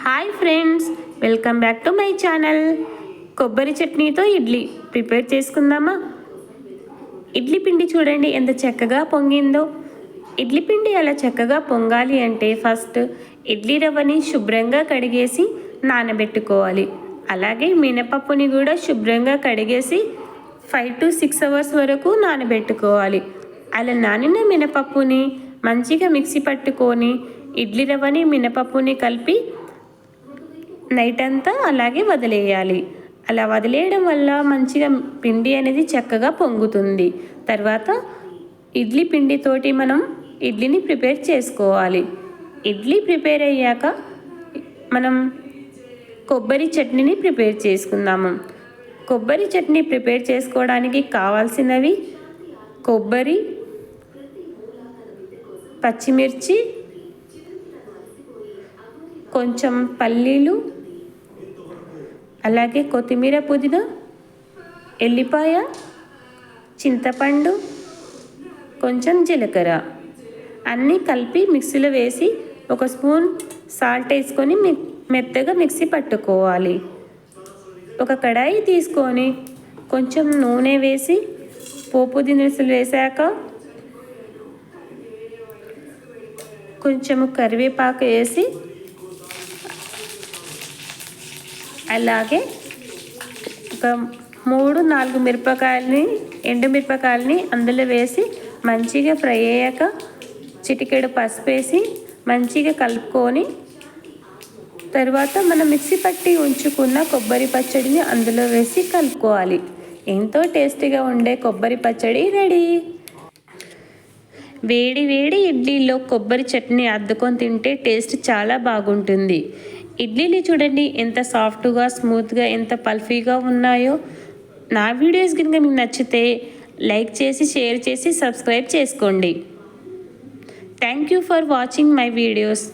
Hi friends welcome back to my channel. కొబ్బరి చట్నీతో idli. Prepare చేసుకుందామా? ఇడ్లీ పిండి చూడండి ఎంత చక్కగా పొంగిందో. ఇడ్లీ పిండి అలా చక్కగా పొంగాలి అంటే ఫస్ట్ ఇడ్లీ రవ్వని శుభ్రంగా కడిగేసి నానబెట్టుకోవాలి. అలాగే మినపప్పుని కూడా శుభ్రంగా కడిగేసి ఫైవ్ టు సిక్స్ అవర్స్ వరకు నానబెట్టుకోవాలి. అలా నానిన మినపప్పుని మంచిగా మిక్సీ పట్టుకొని ఇడ్లీ రవ్వని మినపప్పుని కలిపి నైట్ అంతా అలాగే వదిలేయాలి. అలా వదిలేయడం వల్ల మంచిగా పిండి అనేది చక్కగా పొంగుతుంది. తర్వాత ఇడ్లీ పిండితోటి మనం ఇడ్లీని ప్రిపేర్ చేసుకోవాలి. ఇడ్లీ ప్రిపేర్ అయ్యాక మనం కొబ్బరి చట్నీని ప్రిపేర్ చేసుకుందాము. కొబ్బరి చట్నీ ప్రిపేర్ చేసుకోవడానికి కావాల్సినవి కొబ్బరి పచ్చిమిర్చి కొంచెం పల్లీలు అలాగే కొత్తిమీర పుదీనా ఎల్లిపాయ చింతపండు కొంచెం జీలకర్ర. అన్నీ కలిపి మిక్సీలో వేసి ఒక స్పూన్ సాల్ట్ వేసుకొని మెత్తగా మిక్సీ పట్టుకోవాలి. ఒక కడాయి తీసుకొని కొంచెం నూనె వేసి పోపు దినుసులు వేసాక కొంచెము కరివేపాకు వేసి అలాగే ఒక మూడు నాలుగు మిరపకాయలని ఎండు మిరపకాయలని అందులో వేసి మంచిగా ఫ్రై అయ్యాక చిటికెడు పసుపు వేసి మంచిగా కలుపుకొని తర్వాత మనం మిక్సీ పట్టి ఉంచుకున్న కొబ్బరి పచ్చడిని అందులో వేసి కలుపుకోవాలి. ఎంతో టేస్టీగా ఉండే కొబ్బరి పచ్చడి రెడీ. వేడి వేడి ఇడ్లీలో కొబ్బరి చట్నీ అద్దుకొని తింటే టేస్ట్ చాలా బాగుంటుంది. ఇడ్లీని చూడండి ఎంత సాఫ్ట్గా స్మూత్గా ఎంత పల్ఫీగా ఉన్నాయో. నా వీడియోస్ కనుక మీకు నచ్చితే లైక్ చేసి షేర్ చేసి సబ్స్క్రైబ్ చేసుకోండి. Thank you for watching my videos.